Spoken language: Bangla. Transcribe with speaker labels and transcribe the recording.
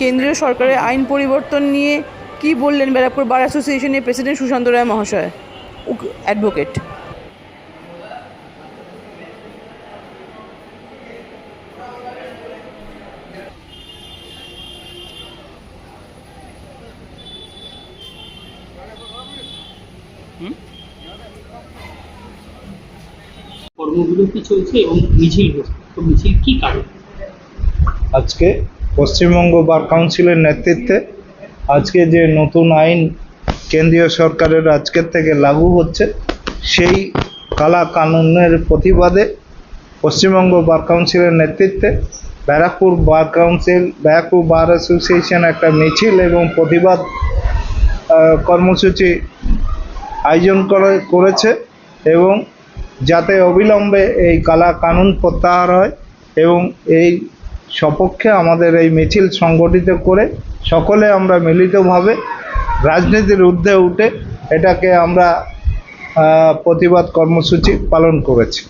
Speaker 1: কেন্দ্রীয় সরকারের আইন পরিবর্তন নিয়ে কি বললেন ব্যারাকপুর বার অ্যাসোসিয়েশনের প্রেসিডেন্ট সুশান্ত রায় মহাশয়? অ্যাডভোকেট
Speaker 2: কর্মগুলো কি চলছে এবং মিছিল হচ্ছে। তো মিছিল কি কারণ?
Speaker 3: আজকে পশ্চিমবঙ্গ বার কাউন্সিলের নেতৃত্বে আজকে যে নতুন আইন কেন্দ্রীয় সরকারের আজকের থেকে লাগু হচ্ছে, সেই কালা কানুনের প্রতিবাদে পশ্চিমবঙ্গ বার কাউন্সিলের নেতৃত্বে Barrackpore bar council, Barrackpore bar association একটা মিছিল এবং প্রতিবাদ কর্মসূচি আয়োজন করে, করেছে এবং যাতে অবিলম্বে এই কালা কানুন প্রত্যাহার হয় এবং এই সপক্ষে আমাদের এই মিছিল সংগঠিত করে সকলে আমরা মিলিতভাবে রাজনীতির ঊর্ধ্বে উঠে এটাকে আমরা প্রতিবাদ কর্মসূচি পালন করেছি।